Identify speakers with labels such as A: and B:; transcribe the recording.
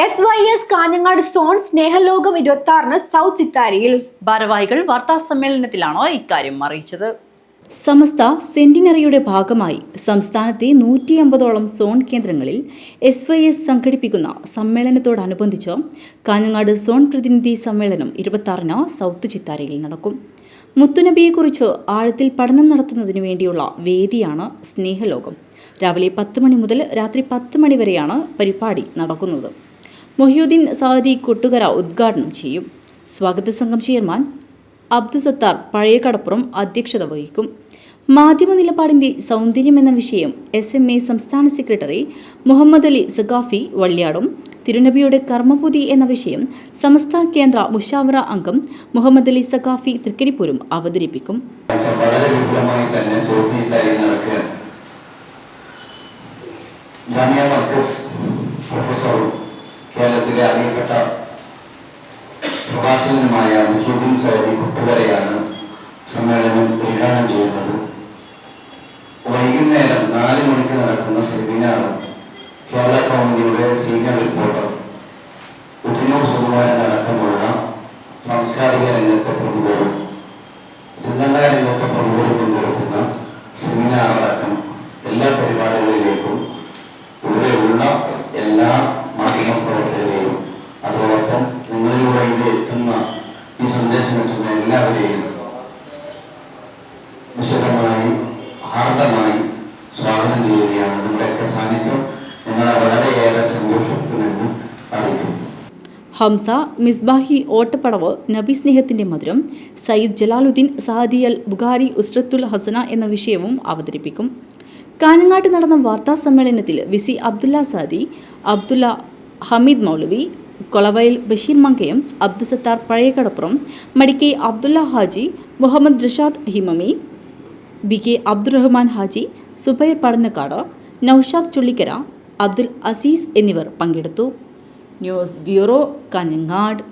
A: S Y S Kanhangad zone സ്നേഹലോകം ഇരുപത്തി ആറിന് south ചിത്താരിയിൽ.
B: ഭാരവാഹികൾ വാർത്താ സമ്മേളനത്തിലാണോ ഇക്കാര്യം അറിയിച്ചത്?
C: സമസ്ത സെന്റിനറിയുടെ ഭാഗമായി സംസ്ഥാനത്തെ നൂറ്റി അമ്പതോളം സോൺ കേന്ദ്രങ്ങളിൽ എസ് വൈ എസ് സംഘടിപ്പിക്കുന്ന സമ്മേളനത്തോടനുബന്ധിച്ച് കാഞ്ഞങ്ങാട് സോൺ പ്രതിനിധി സമ്മേളനം ഇരുപത്തിയാറിന് സൗത്ത് ചിത്താരയിൽ നടക്കും. മുത്തുനബിയെക്കുറിച്ച് ആഴത്തിൽ പഠനം നടത്തുന്നതിനു വേണ്ടിയുള്ള വേദിയാണ് സ്നേഹലോകം. രാവിലെ പത്ത് മണി മുതൽ രാത്രി പത്ത് മണി വരെയാണ് പരിപാടി നടക്കുന്നത്. മൊഹ്യുദ്ദീൻ സാദി കൊട്ടുകര ഉദ്ഘാടനം ചെയ്യും. സ്വാഗത സംഘം ചെയർമാൻ അബ്ദു സത്താർ പഴയ കടപ്പുറം അധ്യക്ഷത വഹിക്കും. മാധ്യമ നിലപാടിന്റെ സൗന്ദര്യം എന്ന വിഷയം എസ് എം എ സംസ്ഥാന സെക്രട്ടറി മുഹമ്മദ് അലി സഖാഫി വള്ളിയാടും തിരുനബിയുടെ കർമ്മപുതി എന്ന വിഷയം സമസ്ത കേന്ദ്ര മുഷാവറ അംഗം മുഹമ്മദ് അലി സഖാഫി തൃക്കരിപ്പൂരും അവതരിപ്പിക്കും.
D: തന്നെ കേരളത്തിലെ അറിയപ്പെട്ട പ്രഭാഷകനുമായ മുഹീദ്ദീൻ സൈദി കുപ്പുവരെയാണ് സമ്മേളനം ഉദ്ഘാടനം ചെയ്യുന്നത്. വൈകുന്നേരം നാല് മണിക്ക് നടക്കുന്ന സെമിനാർ കേരള കൗമുദിയുടെ സീനിയർ റിപ്പോർട്ടർ ഉദിനോ സുകുമാരൻ അടക്കമുള്ള സാംസ്കാരിക രംഗത്തെ ഹാർദമായി സ്വാഗതം ചെയ്യുകയാണ്. നിങ്ങളുടെയൊക്കെ സാന്നിധ്യം ഞങ്ങളെ വളരെയേറെ സന്തോഷിക്കുമെന്ന് അറിയിക്കുന്നു.
C: ഹംസ മിസ്ബാഹി ഓട്ടപ്പടവ് നബി സ്നേഹത്തിന്റെ മധുരം സയ്യിദ് ജലാലുദ്ദീൻ സാദി അൽ ബുഖാരി ഉസ്രത്തുൽ ഹസന എന്ന വിഷയവും അവതരിപ്പിക്കും. കാഞ്ഞങ്ങാട്ട് നടന്ന വാർത്താ സമ്മേളനത്തിൽ VC Abdullah Saadi Abdullah Hameed Moulavi Kolavayil Basheer Mankayam Abdussathar Pazhayakadappuram Madikkai Abdullah Haji Muhammad Rishad Himami B K Abdurahman Haji Zubair Padannakkad Noushad Chullikkara Abdul Azeez എന്നിവർ പങ്കെടുത്തു. News bureau Kanhangad.